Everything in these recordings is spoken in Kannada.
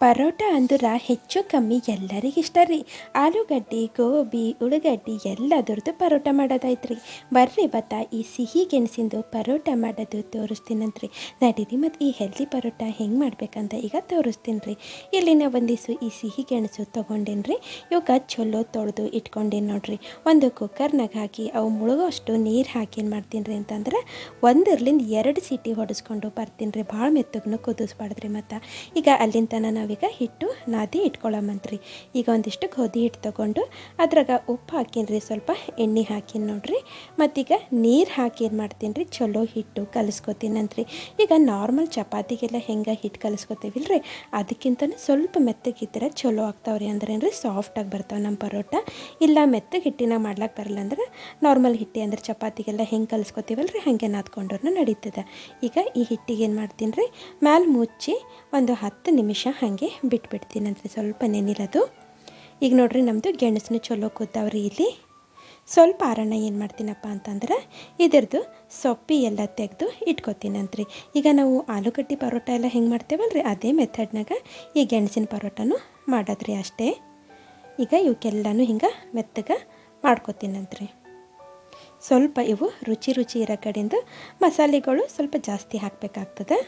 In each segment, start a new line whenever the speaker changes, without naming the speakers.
ಪರೋಟ ಅಂದ್ರೆ ಹೆಚ್ಚು ಕಮ್ಮಿ ಎಲ್ಲರಿಗೆ ಇಷ್ಟ ರೀ ಆಲೂಗಡ್ಡೆ, ಗೋಬಿ ಉಳ್ಳಗಡ್ಡಿ ಎಲ್ಲದರದ್ದು ಪರೋಟ ಮಾಡೋದೈತ್ರಿ ಬರ್ರಿ ಬತ್ತ, ಈ ಸಿಹಿ ಗೆಣಸಿಂದು ಪರೋಟ ಮಾಡೋದು ತೋರಿಸ್ತೀನಂತ್ರಿ. ನಡೀರಿ ಮತ್ತು ಈ ಹೆಲ್ದಿ ಪರೋಟ ಹೆಂಗೆ ಮಾಡ್ಬೇಕಂತ ಈಗ ತೋರಿಸ್ತೀನಿ ರೀ ಇಲ್ಲಿ ನಾವು ಒಂದಿಸು ಈ ಸಿಹಿ ಗೆಣಸು ತೊಗೊಂಡೇನಿ ರೀ ಇವಾಗ ಚಲೋ ತೊಳೆದು ಇಟ್ಕೊಂಡೇನಿ ನೋಡ್ರಿ. ಒಂದು ಕುಕ್ಕರ್ನಾಗ ಹಾಕಿ ಅವು ಮುಳುಗೋಷ್ಟು ನೀರು ಹಾಕಿ ಏನು ಮಾಡ್ತೀನಿ ರೀ ಅಂತಂದ್ರೆ ಒಂದರ್ಲಿಂದ ಎರಡು ಸೀಟಿ ಹೊಡೆಸ್ಕೊಂಡು ಬರ್ತೀನಿ ರೀ ಭಾಳ ಮೆತ್ತಗೂ ಕುದಿಸ್ಬಾರ್ದ್ರಿ ಮತ್ತು. ಈಗ ಅಲ್ಲಿಂದ ತನಕ ನಾವೀಗ ಹಿಟ್ಟು, ನಾದಿ ಇಟ್ಕೊಳ್ಳೋಮಂತ್ರಿ. ಈಗ ಒಂದಿಷ್ಟು ಗೋಧಿ ಹಿಟ್ಟು ತೊಗೊಂಡು ಅದ್ರಾಗ ಉಪ್ಪು ಹಾಕೀನಿ ರೀ ಸ್ವಲ್ಪ ಎಣ್ಣೆ ಹಾಕಿನಿ ನೋಡ್ರಿ. ಮತ್ತೀಗ ನೀರು ಹಾಕಿ ಏನು ಮಾಡ್ತೀನಿ ರೀ ಚಲೋ ಹಿಟ್ಟು ಕಲಿಸ್ಕೊತೀನಂತ್ರಿ. ಈಗ ನಾರ್ಮಲ್ ಚಪಾತಿಗೆಲ್ಲ ಹೆಂಗೆ ಹಿಟ್ಟು ಕಲಿಸ್ಕೊತೀವಿಲ್ಲ ರೀ ಅದಕ್ಕಿಂತ ಸ್ವಲ್ಪ ಮೆತ್ತಗಿದ್ರೆ ಚಲೋ ಆಗ್ತಾವ್ರಿ ಅಂದ್ರೆ ಏನು ರೀ ಸಾಫ್ಟಾಗಿ ಬರ್ತಾವೆ ನಮ್ಮ ಪರೋಟ. ಇಲ್ಲ ಮೆತ್ತಗೆ ಹಿಟ್ಟಿನ ಮಾಡ್ಲಿಕ್ಕೆ ಬರಲ್ಲ ಅಂದ್ರೆ ನಾರ್ಮಲ್ ಹಿಟ್ಟಿ ಅಂದ್ರೆ ಚಪಾತಿಗೆಲ್ಲ ಹೆಂಗೆ ಕಲಿಸ್ಕೊತೀವಲ್ಲ ರೀ ಹಾಗೆ ನಾದ್ಕೊಂಡ್ರೂ ನಡೀತದೆ. ಈಗ ಈ ಹಿಟ್ಟಿಗೆ ಏನು ಮಾಡ್ತೀನಿ ರೀ ಮ್ಯಾಲೆ ಮುಚ್ಚಿ ಒಂದು ಹತ್ತು ನಿಮಿಷ ಹಾಗೆ ಬಿಟ್ಬಿಡ್ತೀನಿ ಅಂದರೆ ಸ್ವಲ್ಪ ನೆನಿರೋದು. ಈಗ ನೋಡ್ರಿ ನಮ್ಮದು ಗೆಣಸನ್ನ ಚಲೋ ಕೂತಾವ್ರಿ ಇಲ್ಲಿ. ಸ್ವಲ್ಪ ಆರಣ ಏನು ಮಾಡ್ತೀನಪ್ಪ ಅಂತಂದ್ರೆ ಇದರದು ಸೊಪ್ಪಿ ಎಲ್ಲ ತೆಗೆದು ಇಟ್ಕೊತೀನಂತ್ರಿ ಈಗ ನಾವು ಆಲೂಗಡ್ಡೆ ಪರೋಟ ಎಲ್ಲ ಹೆಂಗೆ ಮಾಡ್ತೇವಲ್ರಿ? ಅದೇ ಮೆಥಡ್ನಾಗ ಈ ಗೆಣಸಿನ ಪರೋಟನೂ ಮಾಡೋದ್ರಿ ಅಷ್ಟೇ. ಈಗ ಇವಕ್ಕೆಲ್ಲನೂ ಹಿಂಗೆ ಮೆತ್ತಗೆ ಮಾಡ್ಕೊತೀನಂತ್ರಿ ಸ್ವಲ್ಪ ಇವು ರುಚಿ ರುಚಿ ಇರೋ ಕಡೆಯಿಂದ ಮಸಾಲೆಗಳು ಸ್ವಲ್ಪ ಜಾಸ್ತಿ ಹಾಕಬೇಕಾಗ್ತದೆ.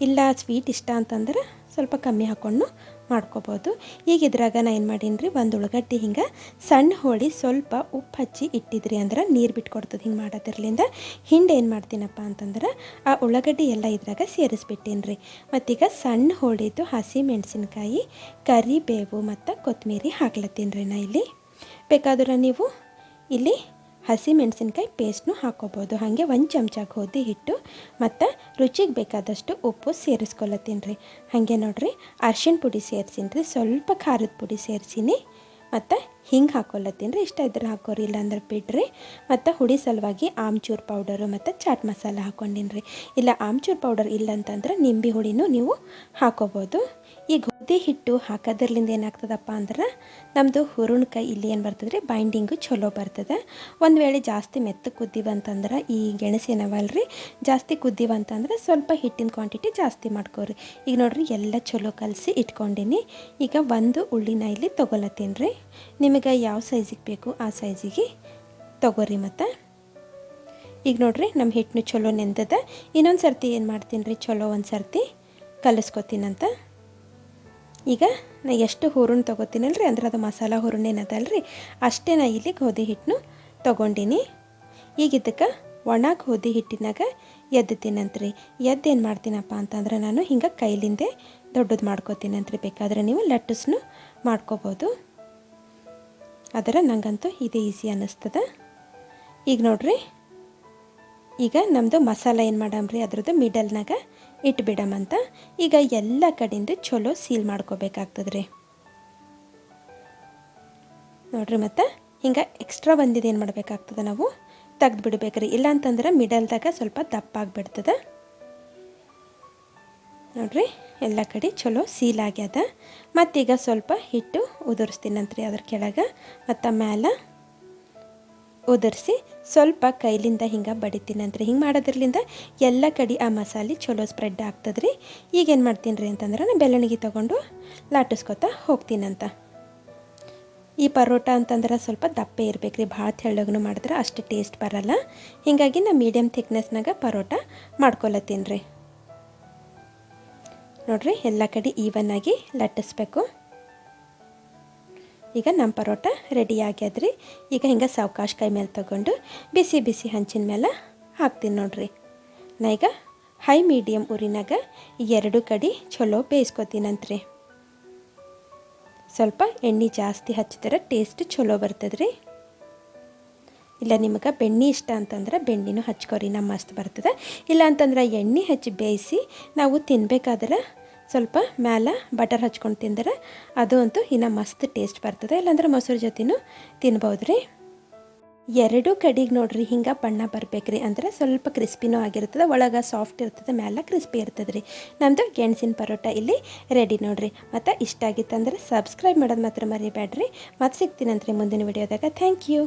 ಇಲ್ಲ ಸ್ವೀಟ್ ಇಷ್ಟ ಅಂತಂದ್ರೆ ಸ್ವಲ್ಪ ಕಮ್ಮಿ ಹಾಕ್ಕೊಂಡು ಮಾಡ್ಕೋಬೋದು. ಈಗ ಇದ್ರಾಗ ನಾ ಏನು ಮಾಡೀನಿ ರೀ ಒಂದು ಉಳ್ಳಾಗಡ್ಡಿ ಹಿಂಗೆ ಸಣ್ಣ ಹೋಳಿ ಸ್ವಲ್ಪ ಉಪ್ಪು ಹಚ್ಚಿ ಇಟ್ಟಿದ್ರಿ ಅಂದ್ರೆ ನೀರು ಬಿಟ್ಕೊಡ್ತದೆ, ಹಿಂಗೆ ಮಾಡೋದ್ರಲಿಂದ. ಹಿಂದೆ ಏನು ಮಾಡ್ತೀನಪ್ಪ ಅಂತಂದ್ರೆ ಆ ಉಳ್ಳಾಗಡ್ಡಿ ಎಲ್ಲ ಇದ್ರಾಗ ಸೇರಿಸ್ಬಿಟ್ಟೀನಿ ರೀ ಮತ್ತೀಗ ಸಣ್ಣ ಹೋಳಿದ್ದು ಹಸಿ ಮೆಣಸಿನ್ಕಾಯಿ, ಕರಿಬೇವು ಮತ್ತು ಕೊತ್ತಂಬರಿ ಹಾಕ್ಲತ್ತೀನಿ ರೀ ನಾ ಇಲ್ಲಿ. ಬೇಕಾದ್ರೆ ನೀವು ಇಲ್ಲಿ ಹಸಿ ಮೆಣಸಿನ್ಕಾಯಿ ಪೇಸ್ಟ್ನು ಹಾಕೋಬೋದು. ಹಾಗೆ ಒಂದು ಚಮಚ ಗೋಧಿ ಹಿಟ್ಟು ಮತ್ತು ರುಚಿಗೆ ಬೇಕಾದಷ್ಟು ಉಪ್ಪು ಸೇರಿಸ್ಕೊಳತ್ತೀನಿ ರೀ. ಹಾಗೆ ನೋಡಿರಿ, ಅರ್ಶಿಣ ಪುಡಿ ಸೇರಿಸೀನಿ ರೀ. ಸ್ವಲ್ಪ ಖಾರದ ಪುಡಿ ಸೇರಿಸೀನಿ ಮತ್ತು ಹಿಂಗೆ ಹಾಕೊಳ್ಳತ್ತೀನಿ ರೀ. ಇಷ್ಟ ಇದ್ರೆ ಹಾಕೋರಿ, ಇಲ್ಲಾಂದ್ರೆ ಬಿಡ್ರಿ. ಮತ್ತು ಹುಡಿ ಸಲುವಾಗಿ ಆಮ್ಚೂರ್ ಪೌಡರು ಮತ್ತು ಚಾಟ್ ಮಸಾಲ ಹಾಕ್ಕೊಂಡಿನಿ ರೀ. ಇಲ್ಲ, ಆಮ್ಚೂರ್ ಪೌಡರ್ ಇಲ್ಲ ಅಂತಂದ್ರೆ ನಿಂಬೆ ಹುಳಿನೂ ನೀವು ಹಾಕೋಬೋದು. ಈ ಗೋಧಿ ಹಿಟ್ಟು ಹಾಕೋದ್ರಲಿಂದ ಏನಾಗ್ತದಪ್ಪ ಅಂದ್ರೆ ನಮ್ಮದು ಹುರುಣಕಾಯಿ ಇಲ್ಲಿ ಏನು ಬರ್ತದೆ ಬೈಂಡಿಂಗು ಚಲೋ ಬರ್ತದೆ. ಒಂದು ವೇಳೆ ಜಾಸ್ತಿ ಮೆತ್ತ ಕುದ್ದೀವಂತಂದ್ರೆ, ಈ ಗೆಣಸು ರೀ ಜಾಸ್ತಿ ಕುದ್ದೀವಂತಂದ್ರೆ ಸ್ವಲ್ಪ ಹಿಟ್ಟಿನ ಕ್ವಾಂಟಿಟಿ ಜಾಸ್ತಿ ಮಾಡ್ಕೋರಿ. ಈಗ ನೋಡ್ರಿ, ಎಲ್ಲ ಚಲೋ ಕಲಸಿ ಇಟ್ಕೊಂಡಿನಿ. ಈಗ ಒಂದು ಉಳ್ಳಿನ ಇಲ್ಲಿ ತೊಗೊಲತ್ತೀನಿ ರೀ ನಿಮಗೆ ಯಾವ ಸೈಜಿಗೆ ಬೇಕು ಆ ಸೈಜಿಗೆ ತೊಗೋರಿ ಮತ್ತು. ಈಗ ನೋಡಿರಿ ನಮ್ಮ ಹಿಟ್ಟನ್ನು ಚಲೋ ನೆಂದದ. ಇನ್ನೊಂದು ಸರ್ತಿ ಏನು ಮಾಡ್ತೀನಿ ರೀ ಚಲೋ ಒಂದು ಸರ್ತಿ ಕಲಿಸ್ಕೊತೀನಂತ. ಈಗ ನಾ ಎಷ್ಟು ಹೂರಣ ತೊಗೋತೀನಲ್ಲ ಅಂದ್ರೆ ಅದು ಮಸಾಲ ಹೂರಣ ಏನದಲ್ಲ ರೀ ಅಷ್ಟೇ ನಾ ಇಲ್ಲಿ ಗೋಧಿ ಹಿಟ್ಟನ್ನು ತೊಗೊಂಡಿನಿ. ಈಗ ಇದಕ್ಕೆ ಒಣ ಗೋಧಿ ಹಿಟ್ಟಿನಾಗ ಎದ್ದುತ್ತೀನಂತ್ರಿ ಎದ್ದು ಏನು ಮಾಡ್ತೀನಪ್ಪ ಅಂತಂದ್ರೆ ನಾನು ಹಿಂಗೆ ಕೈಲಿಂದೆ ದೊಡ್ಡದು ಮಾಡ್ಕೋತೀನಂತ್ರಿ. ಬೇಕಾದ್ರೆ ನೀವು ಲಟ್ಟಸ್ನು ಮಾಡ್ಕೋಬೋದು. ಅದರ ನನಗಂತೂ ಇದೇ ಈಸಿ ಅನ್ನಿಸ್ತದ. ಈಗ ನೋಡ್ರಿ ಈಗ ನಮ್ಮದು ಮಸಾಲ ಏನು ಮಾಡಮ್ರಿ ಅದ್ರದ್ದು ಮಿಡಲ್ನಾಗ ಇಟ್ಬಿಡಮಂತ ಈಗ ಎಲ್ಲ ಕಡೆಯಿಂದ ಚಲೋ ಸೀಲ್ ಮಾಡ್ಕೋಬೇಕಾಗ್ತದ್ರಿ ನೋಡ್ರಿ ಮತ್ತು, ಹಿಂಗೆ ಎಕ್ಸ್ಟ್ರಾ ಬಂದಿದ್ದು ಏನು ಮಾಡಬೇಕಾಗ್ತದೆ ನಾವು? ತೆಗ್ದು ಬಿಡಬೇಕ್ರಿ ಇಲ್ಲ ಅಂತಂದ್ರೆ ಮಿಡಲ್ದಾಗ ಸ್ವಲ್ಪ ದಪ್ಪ ಆಗಿಬಿಡ್ತದೆ. ನೋಡ್ರಿ, ಎಲ್ಲ ಕಡೆ ಚಲೋ ಸೀಲ್ ಆಗ್ಯದ. ಮತ್ತೀಗ ಸ್ವಲ್ಪ ಹಿಟ್ಟು ಉದುರಿಸ್ತೀನಂತ್ರಿ ಅದ್ರ ಕೆಳಗೆ. ಮತ್ತು ಮ್ಯಾಲ ಉದುರಿಸಿ ಸ್ವಲ್ಪ ಕೈಲಿಂದ ಹಿಂಗೆ ಬಡಿತೀನಂತ್ರಿ ಹಿಂಗೆ ಮಾಡೋದ್ರಲಿಂದ ಎಲ್ಲ ಕಡೆ ಆ ಮಸಾಲೆ ಚಲೋ ಸ್ಪ್ರೆಡ್ ಆಗ್ತದೆ ರೀ ಈಗೇನು ಮಾಡ್ತೀನಿ ರೀ ಅಂತಂದ್ರೆ ನಾನು ಬೆಳ್ಳಣಿಗೆ ತೊಗೊಂಡು ಲಾಟಿಸ್ಕೊತಾ ಹೋಗ್ತೀನಂತ ಈ ಪರೋಟ ಅಂತಂದ್ರೆ ಸ್ವಲ್ಪ ದಪ್ಪ ಇರಬೇಕು ರೀ. ಭಾಳ ತೆಳ್ಳಗೂ ಮಾಡಿದ್ರೆ ಅಷ್ಟು ಟೇಸ್ಟ್ ಬರಲ್ಲ. ಹೀಗಾಗಿ ನಾ ಮೀಡಿಯಮ್ ಥಿಕ್ನೆಸ್ನಾಗ ಪರೋಟ ಮಾಡ್ಕೊಳತ್ತೀನಿ ರೀ. ನೋಡಿರಿ, ಎಲ್ಲ ಕಡೆ ಈವನ್ನಾಗಿ ಲಟ್ಟಿಸ್ಬೇಕು. ಈಗ ನಮ್ಮ ಪರೋಟ ರೆಡಿ ಆಗ್ಯದ್ರಿ. ಈಗ ಹಿಂಗೆ ಸಾವಕಾಶ ಕೈ ಮೇಲೆ ತಗೊಂಡು ಬಿಸಿ ಬಿಸಿ ಹಂಚಿನ ಮೇಲೆ ಹಾಕ್ತೀನಿ ನೋಡ್ರಿ. ನಾ ಈಗ ಹೈ ಮೀಡಿಯಮ್ ಉರಿನಾಗ ಎರಡು ಕಡೆ ಚಲೋ ಬೇಯಿಸ್ಕೊತೀನಂತ್ರಿ. ಸ್ವಲ್ಪ ಎಣ್ಣೆ ಜಾಸ್ತಿ ಹಚ್ಚಿದ್ರೆ ಟೇಸ್ಟ್ ಚಲೋ ಬರ್ತದ್ರಿ. ಇಲ್ಲ ನಿಮಗೆ ಬೆಣ್ಣೆ ಇಷ್ಟ ಅಂತಂದ್ರೆ ಬೆಣ್ಣೆನೂ ಹಚ್ಕೊರಿ, ನಮ್ಮ ಮಸ್ತ್ ಬರ್ತದೆ. ಇಲ್ಲ ಅಂತಂದ್ರೆ ಎಣ್ಣೆ ಹಚ್ಚಿ ಬೇಯಿಸಿ ನಾವು ತಿನ್ಬೇಕಾದ್ರೆ ಸ್ವಲ್ಪ ಮ್ಯಾಲ ಬಟರ್ ಹಚ್ಕೊಂಡು ತಿಂದರೆ ಅದು ಅಂತೂ ಇನ್ನು ಮಸ್ತ್ ಟೇಸ್ಟ್ ಬರ್ತದೆ. ಇಲ್ಲಾಂದ್ರೆ ಮೊಸರು ಜೊತೆನೂ ತಿನ್ಬೋದು ರೀ ಎರಡು ಕಡೆಗೆ ನೋಡ್ರಿ, ಹಿಂಗೆ ಬಣ್ಣ ರೀ ಅಂದ್ರೆ ಸ್ವಲ್ಪ ಕ್ರಿಸ್ಪಿನೂ ಆಗಿರ್ತದೆ, ಒಳಗೆ ಸಾಫ್ಟ್ ಇರ್ತದೆ, ಮ್ಯಾಲ ಕ್ರಿಸ್ಪಿ ಇರ್ತದೆ ರೀ ನಮ್ಮದು ಗೆಣಸಿನ ಪರೋಟ ಇಲ್ಲಿ ರೆಡಿ ನೋಡ್ರಿ. ಮತ್ತು ಇಷ್ಟ ಆಗಿತ್ತಂದ್ರೆ ಸಬ್ಸ್ಕ್ರೈಬ್ ಮಾಡೋದು ಮಾತ್ರ ಮರಿಬೇಡ್ರಿ. ಮತ್ತು ಸಿಗ್ತೀನಂತ್ರಿ ಮುಂದಿನ ವಿಡಿಯೋದಾಗ. Thank you.